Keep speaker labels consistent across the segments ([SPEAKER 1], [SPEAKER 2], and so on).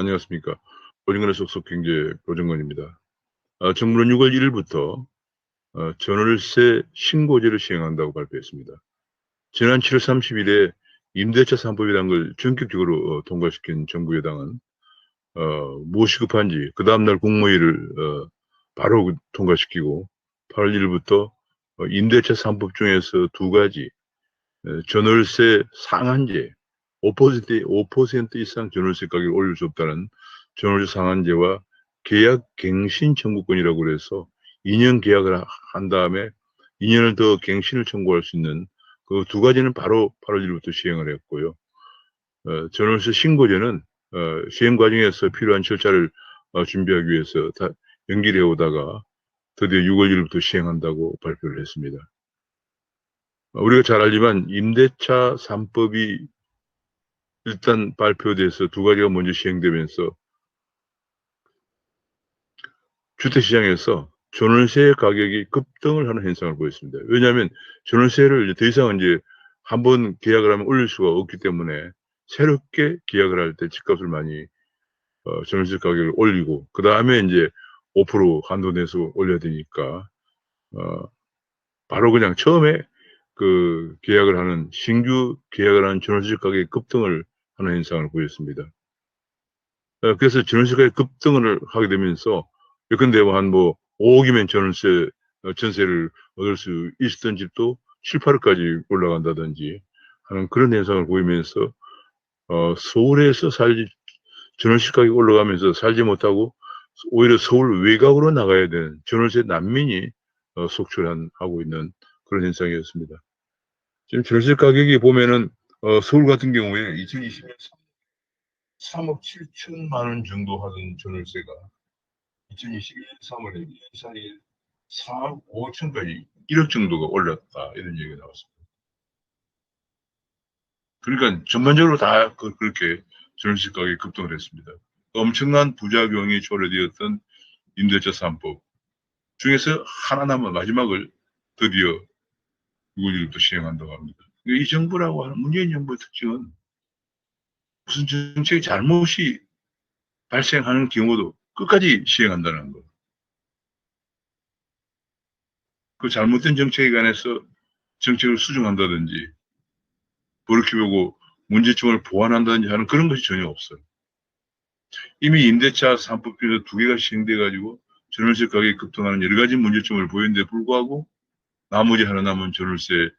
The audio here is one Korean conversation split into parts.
[SPEAKER 1] 안녕하십니까. 보증건의 속속 경제 보증건입니다. 어, 정부는 6월 1일부터 어, 전월세 신고제를 시행한다고 발표했습니다. 지난 7월 30일에 임대차 3법이라는 걸 전격적으로 어, 통과시킨 정부 여당은 어, 무엇이 급한지 그 다음날 국무회의를 어, 바로 그 통과시키고 8월 1일부터 어, 임대차 3법 중에서 두 가지 어, 전월세 상한제 5% 5% 이상 전월세 가격을 올릴 수 없다는 전월세 상한제와 계약 갱신 청구권이라고 그래서 2년 계약을 하- 한 다음에 2년을 더 갱신을 청구할 수 있는 그 두 가지는 바로 8월 1일부터 시행을 했고요. 어, 전월세 신고제는 어, 시행 과정에서 필요한 절차를 어, 준비하기 위해서 다 연기를 해오다가 드디어 6월 1일부터 시행한다고 발표를 했습니다. 어, 우리가 잘 알지만 임대차 3법이 일단 발표돼서 두 가지가 먼저 시행되면서 주택시장에서 전월세 가격이 급등을 하는 현상을 보였습니다. 왜냐하면 전월세를 더 이상 이제 한 번 계약을 하면 올릴 수가 없기 때문에 새롭게 계약을 할 때 집값을 많이 어, 전월세 가격을 올리고 그 다음에 이제 5% 한도 내서 올려야 되니까 어, 바로 그냥 처음에 그 계약을 하는 신규 계약을 하는 전월세 가격의 급등을 하는 현상을 보였습니다. 어, 그래서 전월세 가격 급등을 하게 되면서 예컨대 한뭐 5억이면 전월세 어, 전세를 얻을 수 있었던 집도 7, 8억까지 올라간다든지 하는 그런 현상을 보이면서 어, 서울에서 살지 전월세 가격이 올라가면서 살지 못하고 오히려 서울 외곽으로 나가야 되는 전월세 난민이 어, 속출하고 있는 그런 현상이었습니다. 지금 전월세 가격이 보면은 어, 서울 같은 경우에 2020년 3억 7천만 원 정도 하던 전월세가 2021년 3월에 사이 4억 5천까지 1억 정도가 올랐다 이런 얘기가 나왔습니다. 그러니까 전반적으로 다 그- 그렇게 전월세 가격이 급등을 했습니다. 엄청난 부작용이 초래되었던 임대차 3법 중에서 하나 남은 마지막을 드디어 6월부터 시행한다고 합니다. 이 정부라고 하는 문재인 정부의 특징은 무슨 정책의 잘못이 발생하는 경우도 끝까지 시행한다는 거. 그 잘못된 정책에 관해서 정책을 수정한다든지 버럭해보고 문제점을 보완한다든지 하는 그런 것이 전혀 없어요. 이미 임대차 3법 중에서 두 개가 시행돼 가지고 전월세 가격이 급등하는 여러 가지 문제점을 보였는데 불구하고 나머지 하나 남은 전월세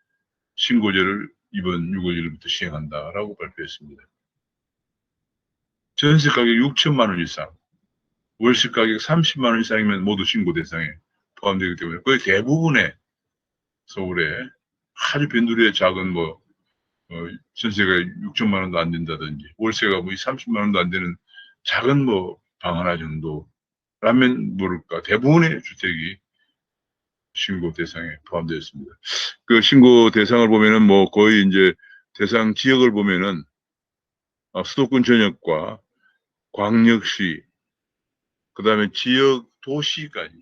[SPEAKER 1] 신고제를 이번 6월 1일부터 시행한다라고 발표했습니다. 전세 가격 6천만 원 이상, 월세 가격 30만 원 이상이면 모두 신고 대상에 포함되기 때문에 거의 대부분의 서울에 아주 변두리의 작은 뭐 어, 전세가 6천만 원도 안 된다든지 월세가 뭐 30만 원도 안 되는 작은 뭐 방 하나 정도 라면 모를까 대부분의 주택이 신고 대상에 포함되어 있습니다. 그 신고 대상을 보면은 뭐 거의 이제 대상 지역을 보면은 어, 수도권 전역과 광역시 그 다음에 지역 도시까지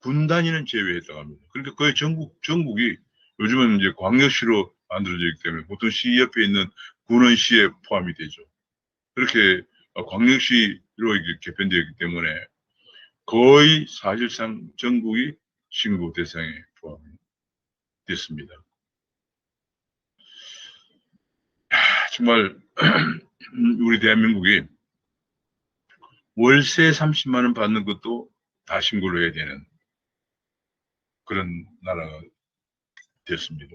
[SPEAKER 1] 군 단위는 제외했다고 합니다. 그러니까 거의 전국 전국이 요즘은 이제 광역시로 만들어져 있기 때문에 보통 시 옆에 있는 군원시에 포함이 되죠. 그렇게 어, 광역시로 이렇게 개편되었기 때문에 거의 사실상 전국이 신고 대상에 포함이 됐습니다. 하, 정말 우리 대한민국이 월세 30만 원 받는 것도 다 신고를 해야 되는 그런 나라가 됐습니다.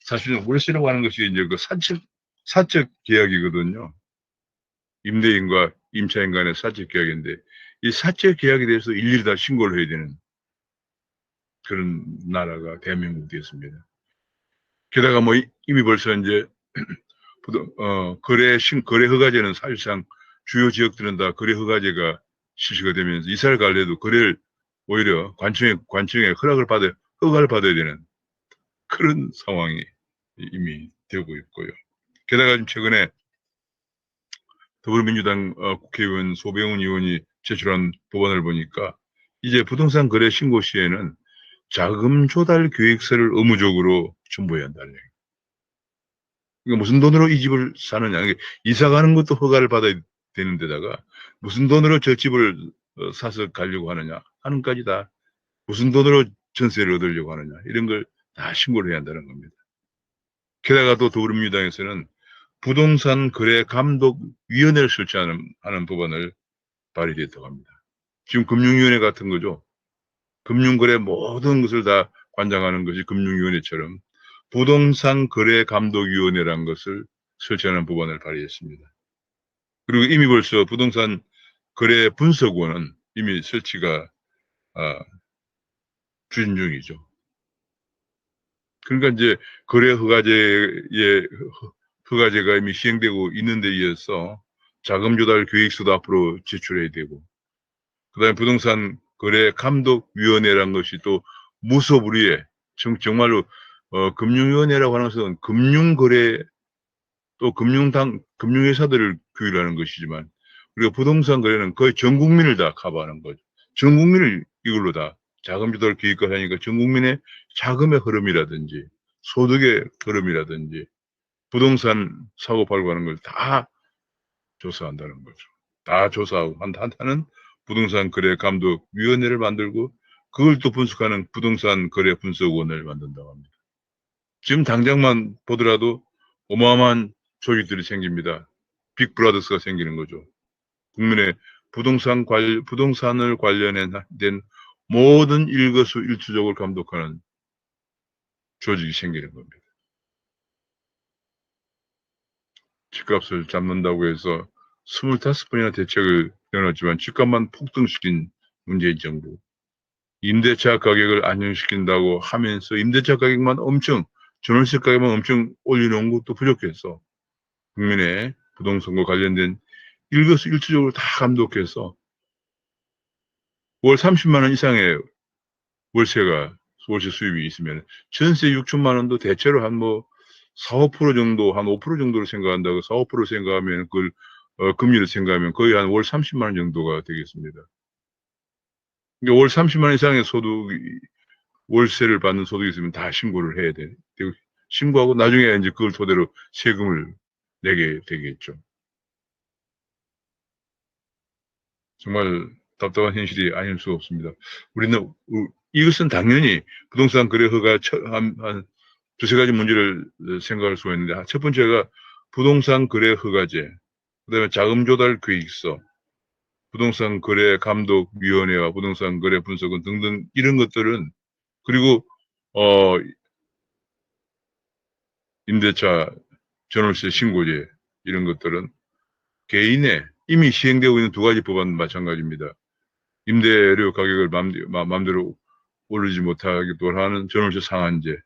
[SPEAKER 1] 사실은 월세라고 하는 것이 이제 그 사적 사적 계약이거든요. 임대인과 임차인 간의 사적 계약인데 이 사적 계약에 대해서 일일이 다 신고를 해야 되는 그런 나라가 대한민국이 됐습니다. 게다가 뭐 이- 이미 벌써 이제 어, 거래 신 거래 허가제는 사실상 주요 지역들은 다 거래 허가제가 실시가 되면서 이사를 갈래도 거래를 오히려 관청에 관청에 허락을 받아 허가를 받아야 되는 그런 상황이 이미 되고 있고요. 게다가 지금 최근에 더불어민주당 어, 국회의원 소병훈 의원이 제출한 법안을 보니까 이제 부동산 거래 신고 시에는 자금 조달 계획서를 의무적으로 첨부해야 한다는 얘기. 이거 무슨 돈으로 이 집을 사느냐. 이사 가는 것도 허가를 받아야 되는 데다가 무슨 돈으로 저 집을 어, 사서 가려고 하느냐 하는 까지 다 무슨 돈으로 전세를 얻으려고 하느냐 이런 걸 다 신고를 해야 한다는 겁니다. 게다가 또 더불어민주당에서는 부동산 거래 감독 위원회를 설치하는 하는 법안을 발의됐다고 합니다. 지금 금융위원회 같은 거죠. 금융거래 모든 것을 다 관장하는 것이 금융위원회처럼 부동산 거래 감독위원회라는 것을 설치하는 법안을 발의했습니다. 그리고 이미 벌써 부동산 거래 분석원은 이미 설치가 아, 추진 중이죠. 그러니까 이제 거래 허가제의 허가제가 이미 시행되고 있는 데 이어서 자금 조달 계획서도 앞으로 제출해야 되고 그다음에 부동산 거래 감독위원회라는 것이 또 무소불위에 정, 정말로 어, 금융위원회라고 하는 것은 금융거래 또 금융당 금융회사들을 규율하는 것이지만 우리가 부동산 거래는 거의 전 국민을 다 커버하는 거죠. 전 국민을 이걸로 다 자금 조달 계획을 하니까 전 국민의 자금의 흐름이라든지 소득의 흐름이라든지 부동산 사고 발굴하는 걸 다 조사한다는 거죠. 다 조사하고 한다는 부동산 거래 감독 위원회를 만들고 그걸 또 분석하는 부동산 거래 분석원을 만든다고 합니다. 지금 당장만 보더라도 어마어마한 조직들이 생깁니다. 빅브라더스가 생기는 거죠. 국민의 부동산 관 부동산을 관련된 모든 일거수 일투족을 감독하는 조직이 생기는 겁니다. 집값을 잡는다고 해서 25번이나 대책을 내놨지만 집값만 폭등시킨 문재인 정부. 임대차 가격을 안정시킨다고 하면서 임대차 가격만 엄청, 전월세 가격만 엄청 올려놓은 것도 부족해서 국민의 부동산과 관련된 일거수일투족을 다 감독해서 월 30만 원 이상의 월세가 월세 수입이 있으면 전세 6천만 원도 대체로 한 뭐 4, 5% 정도, 한 5% 정도를 생각한다고 4, 5% 생각하면 그걸 어, 금리를 생각하면 거의 한 월 30만 원 정도가 되겠습니다. 그러니까 월 30만 원 이상의 소득, 월세를 받는 소득이 있으면 다 신고를 해야 돼. 신고하고 나중에 이제 그걸 토대로 세금을 내게 되겠죠. 정말 답답한 현실이 아닐 수 없습니다. 우리는 이것은 당연히 부동산 거래 허가 한, 한 두세 가지 문제를 생각할 수가 있는데 첫 번째가 부동산 거래 허가제, 그다음에 자금 조달 계획서, 부동산 거래 감독 위원회와 부동산 거래 분석원 등등 이런 것들은 그리고 어 임대차 전월세 신고제 이런 것들은 개인의 이미 시행되고 있는 두 가지 법안 마찬가지입니다. 임대료 가격을 마음대로 오르지 못하기도 하는 전월세 상한제,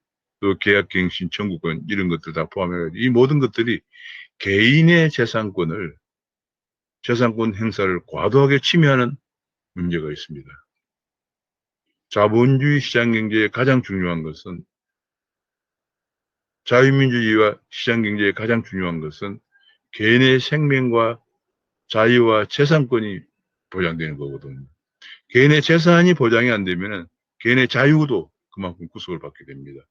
[SPEAKER 1] 또 계약갱신 청구권 이런 것들 다 포함해가지고 이 모든 것들이 개인의 재산권을 재산권 행사를 과도하게 침해하는 문제가 있습니다. 자본주의 시장 경제의 가장 중요한 것은 자유민주주의와 시장 경제의 가장 중요한 것은 개인의 생명과 자유와 재산권이 보장되는 거거든요. 개인의 재산이 보장이 안 되면 개인의 자유도 그만큼 구속을 받게 됩니다.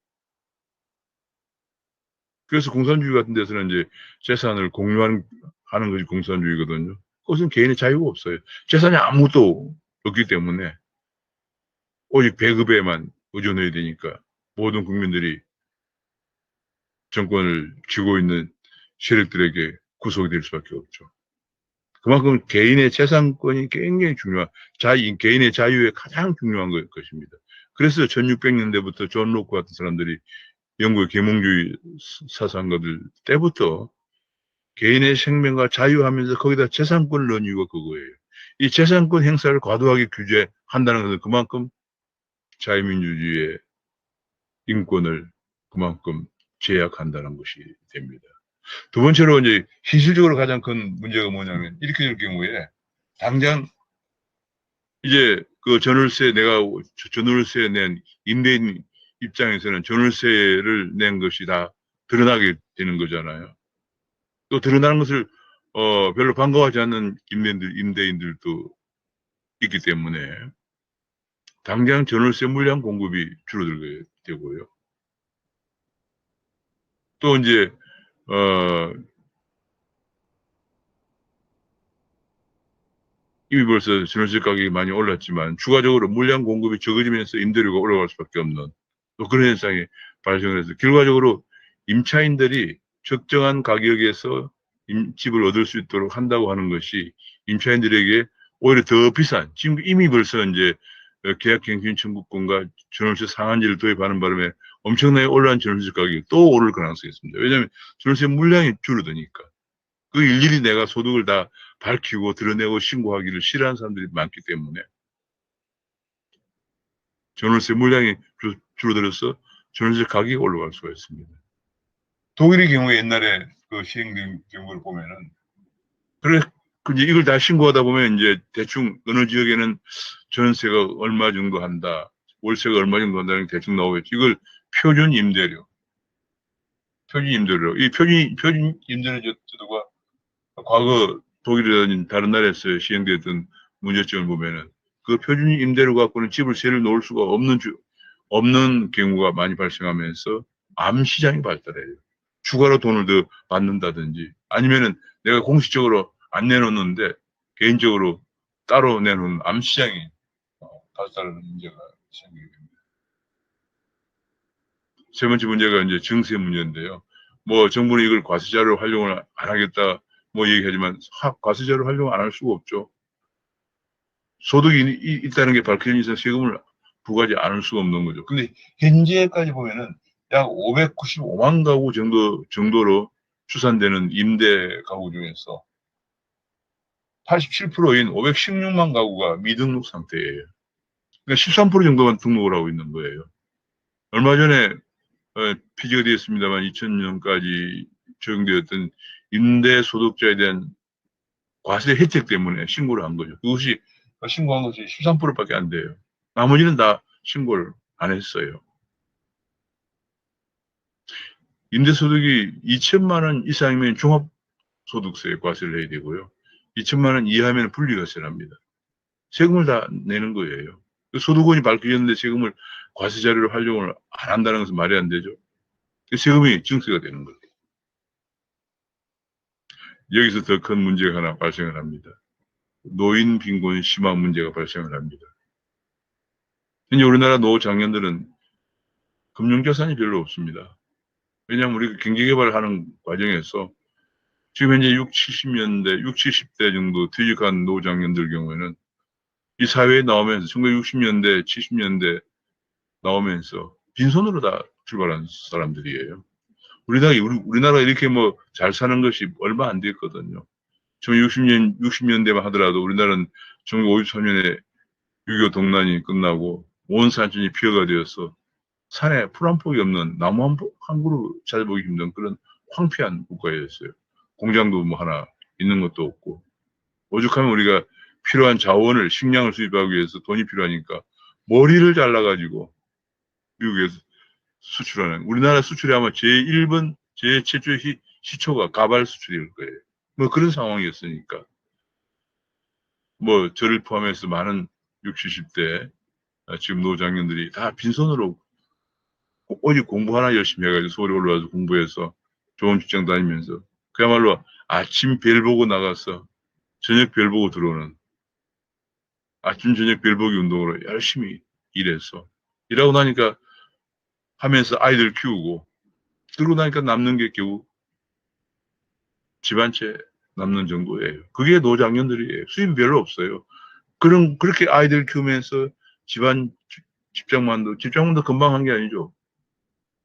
[SPEAKER 1] 그래서 공산주의 같은 데서는 이제 재산을 공유하는 하는 것이 공산주의거든요. 그것은 개인의 자유가 없어요. 재산이 아무것도 없기 때문에 오직 배급에만 의존해야 되니까 모든 국민들이 정권을 쥐고 있는 세력들에게 구속이 될 수밖에 없죠. 그만큼 개인의 재산권이 굉장히 중요한, 자, 개인의 자유에 가장 중요한 것입니다. 그래서 1600년대부터 존 로크 같은 사람들이 영국의 계몽주의 사상가들 때부터 개인의 생명과 자유하면서 거기다 재산권을 넣은 이유가 그거예요. 이 재산권 행사를 과도하게 규제한다는 것은 그만큼 자유민주주의의 인권을 그만큼 제약한다는 것이 됩니다. 두 번째로 이제 현실적으로 가장 큰 문제가 뭐냐면 이렇게 될 경우에 당장 이제 그 전월세 내가 전월세 낸 임대인 입장에서는 전월세를 낸 것이 다 드러나게 되는 거잖아요. 또 드러나는 것을 어 별로 반가워하지 않는 임대인들 임대인들도 있기 때문에 당장 전월세 물량 공급이 줄어들게 되고요. 또 이제 어 이미 벌써 전월세 가격이 많이 올랐지만 추가적으로 물량 공급이 적어지면서 임대료가 올라갈 수밖에 없는 또 그런 현상이 발생을 해서 결과적으로 임차인들이 적정한 가격에서 임- 집을 얻을 수 있도록 한다고 하는 것이 임차인들에게 오히려 더 비싼 지금 이미 벌써 이제 어, 계약갱신 청구권과 전월세 상한제를 도입하는 바람에 엄청나게 올라간 전월세 가격이 또 오를 가능성이 있습니다. 왜냐하면 전월세 물량이 줄어드니까 그 일일이 내가 소득을 다 밝히고 드러내고 신고하기를 싫어하는 사람들이 많기 때문에 전월세 물량이 줄- 줄어들어서 전월세 가격이 올라갈 수가 있습니다. 독일의 경우에 옛날에 그 시행된 경우를 보면은 그래 그 이제 이걸 다 신고하다 보면 이제 대충 어느 지역에는 전세가 얼마 정도 한다, 월세가 얼마 정도 한다는 게 대충 나오겠지. 이걸 표준 임대료, 표준 임대료. 이 표준 표준 임대료 제도가 과거 독일이라든 다른 나라에서 시행되었던 문제점을 보면은 그 표준 임대료 갖고는 집을 세를 놓을 수가 없는 주, 없는 경우가 많이 발생하면서 암 시장이 발달해요. 추가로 돈을 더 받는다든지 아니면은 내가 공식적으로 안 내놓는데 개인적으로 따로 내놓은 암 시장이 어, 발달하는 문제가 생기게 됩니다. 세 번째 문제가 이제 증세 문제인데요. 뭐 정부는 이걸 과세자료 활용을 안 하겠다 뭐 얘기하지만 하- 과세자료 활용 안 할 수가 없죠. 소득이 이- 있다는 게 밝혀진 이상 세금을 부과하지 않을 수가 없는 거죠. 근데 현재까지 보면은 약 595만 가구 정도 정도로 추산되는 임대 가구 중에서 87%인 516만 가구가 미등록 상태예요. 그러니까 13% 정도만 등록을 하고 있는 거예요. 얼마 전에 어, 피지가 되었습니다만 2000년까지 적용되었던 임대 소득자에 대한 과세 혜택 때문에 신고를 한 거죠. 그것이 신고한 것이 13%밖에 안 돼요. 나머지는 다 신고를 안 했어요. 임대소득이 2천만 원 이상이면 종합소득세 과세를 해야 되고요. 2천만 원 이하면 분리과세를 합니다. 세금을 다 내는 거예요. 그 소득원이 밝혀졌는데 세금을 과세자료로 활용을 안 한다는 것은 말이 안 되죠. 그 세금이 증세가 되는 거예요. 여기서 더 큰 문제가 하나 발생을 합니다. 노인 빈곤 심화 문제가 발생을 합니다. 현재 우리나라 노장년들은 금융자산이 별로 없습니다. 왜냐하면 우리가 경제개발하는 과정에서 지금 현재 6, 70년대, 6, 70대 정도 퇴직한 노장년들 경우에는 이 사회에 나오면서 1960년대, 70년대 나오면서 빈손으로 다 출발한 사람들이에요. 우리나라, 우리, 우리나라 이렇게 뭐 잘 사는 것이 얼마 안 됐거든요. 1960년, 60년대만 하더라도 우리나라는 1953년에 6.25 동란이 끝나고 온 산천이 피어가 되어서 산에 풀 한 폭이 없는 나무 한, 폭- 한 그루 찾아보기 힘든 그런 황폐한 국가였어요. 공장도 뭐 하나 있는 것도 없고 오죽하면 우리가 필요한 자원을 식량을 수입하기 위해서 돈이 필요하니까 머리를 잘라가지고 미국에서 수출하는 우리나라 수출이 아마 제1번 제 최초의 시, 시초가 가발 수출일 거예요. 뭐 그런 상황이었으니까 뭐 저를 포함해서 많은 60, 70대 지금 노장년들이 다 빈손으로 오직 공부 하나 열심히 해가지고 서울에 올라와서 공부해서 좋은 직장 다니면서 그야말로 아침 별 보고 나가서 저녁 별 보고 들어오는 아침 저녁 별 보기 운동으로 열심히 일해서 일하고 나니까 하면서 아이들 키우고 들고 나니까 남는 게 겨우 집 한 채 남는 정도예요. 그게 노장년들이에요. 수입이 별로 없어요. 그런 그렇게 아이들 키우면서 집안 집- 집장만도 집장만도 금방 한 게 아니죠.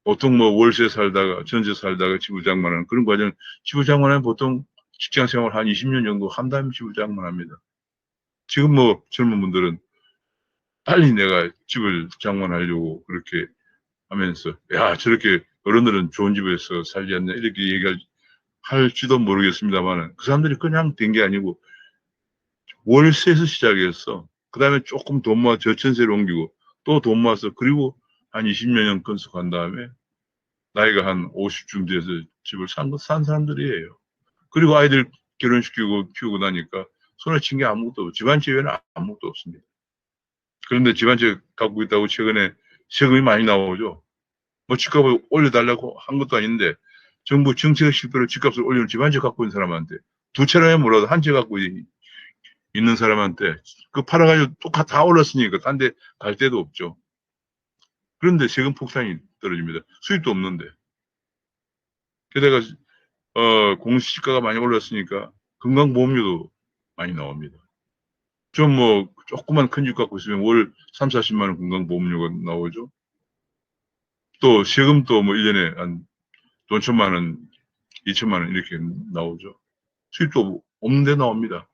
[SPEAKER 1] 보통 뭐 월세 살다가 전세 살다가 지부장만하는 그런 과정 지부장만하면 보통 직장 생활 한 20년 정도 한 다음에 지부장만 합니다. 지금 뭐 젊은 분들은 빨리 내가 집을 장만하려고 그렇게 하면서 야 저렇게 어른들은 좋은 집에서 살지 않냐 이렇게 얘기할 할지도 모르겠습니다만 그 사람들이 그냥 된 게 아니고 월세에서 시작해서 그 다음에 조금 돈 모아 저천세를 옮기고 또 돈 모아서 그리고 한 20여 년 건속한 다음에 나이가 한 50쯤 돼서 집을 산, 것- 산 사람들이에요. 그리고 아이들 결혼시키고 키우고 나니까 손에 친 게 아무것도 없고 집안 재회는 아무것도 없습니다. 그런데 집안 재 갖고 있다고 최근에 세금이 많이 나오죠. 뭐 집값을 올려달라고 한 것도 아닌데 정부 정책 실패로 집값을 올리는 집안 재 갖고 있는 사람한테 두 채라면 몰라도 한 채 갖고 있- 있는 사람한테 그 팔아가지고 똑같 다 올랐으니까 딴 데 갈 데도 없죠. 그런데 세금 폭탄이 떨어집니다. 수입도 없는데. 게다가 어, 공시지가가 많이 올랐으니까 건강보험료도 많이 나옵니다. 좀 뭐 조그만 큰 집 갖고 있으면 월 3, 40만 원 건강보험료가 나오죠. 또 세금도 뭐 1년에 한 돈 천만 원, 2천만 원 이렇게 나오죠. 수입도 없는데 나옵니다.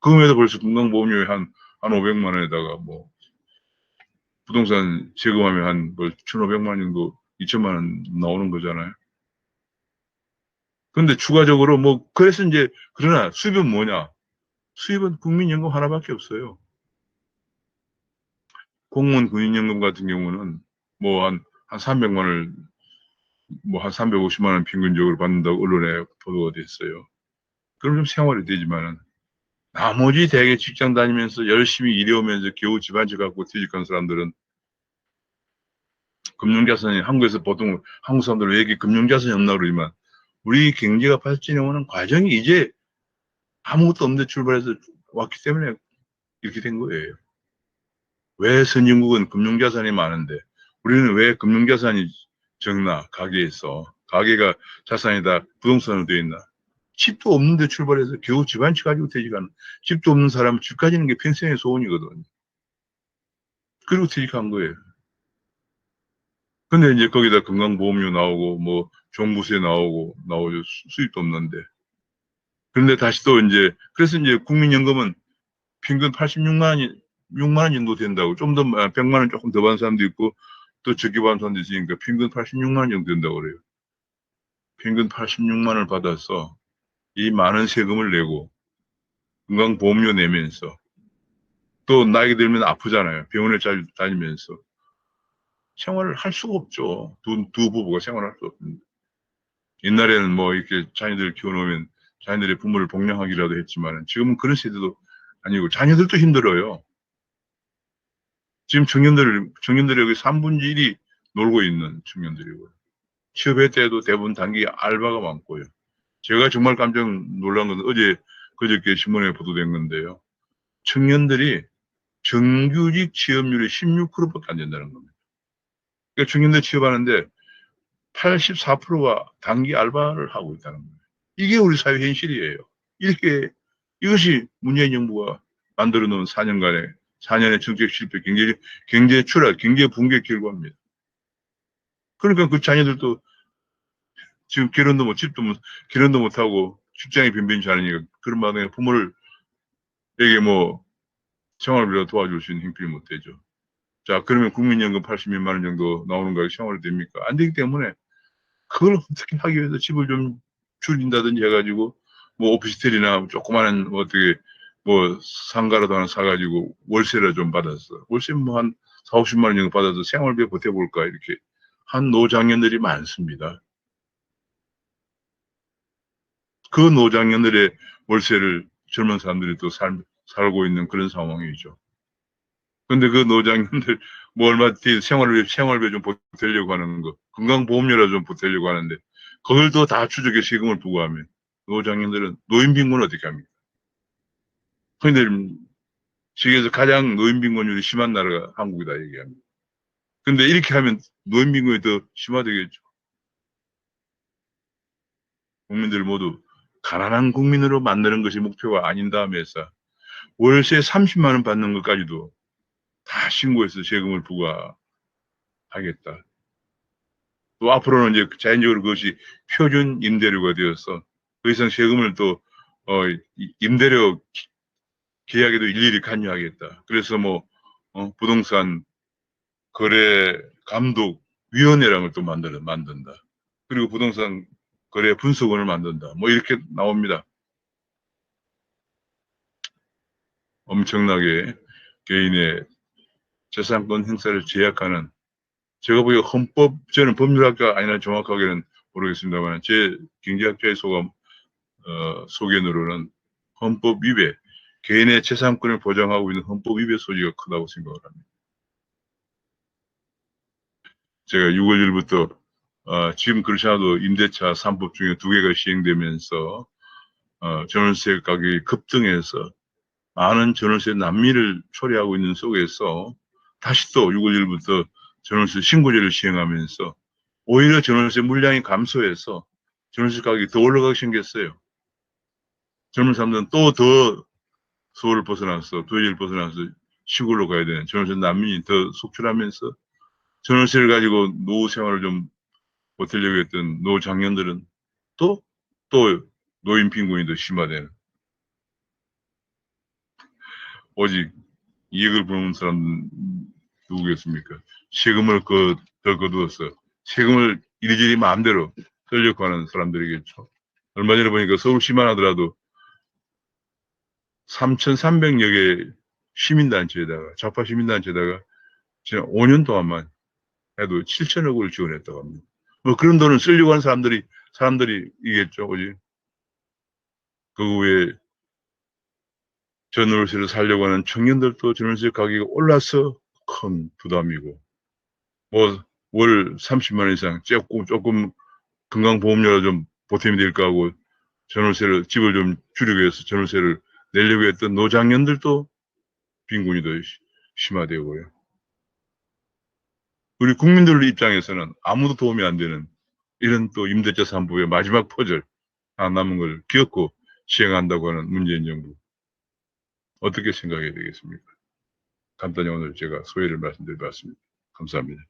[SPEAKER 1] 그금에도 벌써 건강보험료에 한, 한 500만 원에다가 뭐 부동산 세금하면 한 뭐 1,500만 원 정도, 2천만 원 나오는 거잖아요. 근데 추가적으로 뭐 그래서 이제 그러나 수입은 뭐냐? 수입은 국민연금 하나밖에 없어요. 공무원 군인연금 같은 경우는 뭐 한 한 300만 원을 뭐 한 350만 원 평균적으로 받는다고 언론에 보도가 됐어요. 그럼 좀 생활이 되지만은 나머지 대개 직장 다니면서 열심히 일해오면서 겨우 집안집 갖고 퇴직한 사람들은 금융자산이 한국에서 보통 한국 사람들 왜 이렇게 금융자산이 없나 그러지만 우리 경제가 발전해 오는 과정이 이제 아무것도 없는데 출발해서 왔기 때문에 이렇게 된 거예요. 왜 선진국은 금융자산이 많은데 우리는 왜 금융자산이 적나 가게에서 가게가 자산이 다 부동산으로 되어 있나 집도 없는데 출발해서 겨우 집 한 채 가지고 퇴직하는 집도 없는 사람은 집 가지는 게 평생의 소원이거든. 그리고 퇴직한 거예요. 근데 이제 거기다 건강보험료 나오고 뭐 종부세 나오고 나오죠 수- 수입도 없는데 그런데 다시 또 이제 그래서 이제 국민연금은 평균 86만 원이 6만 원 정도 된다고 좀 더 100만 원 조금 더 받는 사람도 있고 또 적게 받는 사람도 있으니까 평균 86만 원 정도 된다고 그래요. 평균 86만 원을 받아서 이 많은 세금을 내고 건강보험료 내면서 또 나이 들면 아프잖아요. 병원에 다니면서 생활을 할 수가 없죠. 두, 두 부부가 생활할 수 없습니다. 옛날에는 뭐 이렇게 자녀들 키워놓으면 자녀들의 부모를 복양하기라도 했지만 지금은 그런 세대도 아니고 자녀들도 힘들어요. 지금 청년들, 청년들이 여기 3분의 1이 놀고 있는 청년들이고요. 취업할 때도 대부분 단기 알바가 많고요. 제가 정말 깜짝 놀란 건 어제, 그저께 신문에 보도된 건데요. 청년들이 정규직 취업률이 16%밖에 안 된다는 겁니다. 그러니까 청년들 취업하는데 84%가 단기 알바를 하고 있다는 거예요. 이게 우리 사회 현실이에요. 이렇게, 이것이 문재인 정부가 만들어 놓은 4년간의 4년의 정책 실패, 경제, 경제 추락, 경제 붕괴 결과입니다. 그러니까 그 자녀들도 지금 결혼도 못, 집도 못, 결혼도 못하고 직장이 빈빈치 않으니까 그런 마당에 부모를 에게 뭐 생활비로 도와줄 수 있는 형편이 못 되죠. 자, 그러면 국민연금 80몇만 원 정도 나오는 거에 생활이 됩니까? 안 되기 때문에 그걸 어떻게 하기 위해서 집을 좀 줄인다든지 해가지고 뭐 오피스텔이나 조그마한 뭐 어떻게 뭐 상가라도 하나 사가지고 월세를 좀 받았어. 월세 뭐 한 4, 50만 원 정도 받아서 생활비에 버텨볼까 이렇게 한 노장년들이 많습니다. 그 노장년들의 월세를 젊은 사람들이 또 살, 살고 있는 그런 상황이죠. 근데 그 노장년들 뭐 얼마 뒤에 생활비, 생활비 좀 보태려고 하는 거, 건강보험료라 좀 보태려고 하는데 그걸 또 다 추적해 세금을 부과하면 노장년들은 노인빈곤을 어떻게 합니까? 근데 세계에서 가장 노인빈곤율이 심한 나라가 한국이다 얘기합니다. 근데 이렇게 하면 노인빈곤이 더 심화되겠죠. 국민들 모두 가난한 국민으로 만드는 것이 목표가 아닌 다음에서 월세 30만 원 받는 것까지도 다 신고해서 세금을 부과하겠다. 또 앞으로는 이제 자연적으로 그것이 표준 임대료가 되어서 더 이상 세금을 또 어, 이- 임대료 기- 계약에도 일일이 관여하겠다. 그래서 뭐 어, 부동산 거래 감독 위원회라는 걸또 만든다. 그리고 부동산 거래 분석원을 만든다. 뭐 이렇게 나옵니다. 엄청나게 개인의 재산권 행사를 제약하는 제가 보기에 헌법 저는 법률학자 아니라 정확하게는 모르겠습니다만 제 경제학자의 소감 어, 소견으로는 헌법 위배 개인의 재산권을 보장하고 있는 헌법 위배 소지가 크다고 생각을 합니다. 제가 6월 1일부터 어, 지금 그렇지 않아도 임대차 3법 중에 두 개가 시행되면서 어, 전월세 가격이 급등해서 많은 전월세 난민을 초래하고 있는 속에서 다시 또 6월 1일부터 전월세 신고제를 시행하면서 오히려 전월세 물량이 감소해서 전월세 가격이 더 올라가기 생겼어요. 젊은 사람들은 또 더 서울을 벗어나서 도시를 벗어나서 시골로 가야 되는 전월세 난민이 더 속출하면서 전월세를 가지고 노후 생활을 좀 버티려고 했던 노장년들은 또, 또 노인 빈곤이 더 심화되는 오직 이익을 보는 사람은 누구겠습니까? 세금을 그, 더 거두어서 세금을 이리저리 마음대로 쓰려고 하는 사람들이겠죠. 얼마 전에 보니까 서울시만 하더라도 3,300여 개 시민단체에다가, 좌파 시민단체에다가 지난 5년 동안만 해도 7천억 을 지원했다고 합니다. 뭐 그런 돈을 쓰려고 하는 사람들이, 사람들이겠죠, 그지? 그 외에 전월세를 살려고 하는 청년들도 전월세 가격이 올라서 큰 부담이고, 뭐, 월 30만 원 이상 조금, 조금 건강보험료가 좀 보탬이 될까 하고 전월세를, 집을 좀 줄이기 위해서 전월세를 내려고 했던 노장년들도 빈곤이 더 시- 심화되고요. 우리 국민들 입장에서는 아무도 도움이 안 되는 이런 또 임대차 3부의 마지막 퍼즐 하나 남은 걸 기억고 시행한다고 하는 문재인 정부. 어떻게 생각해야 되겠습니까? 간단히 오늘 제가 소회를 말씀드려 봤습니다. 감사합니다.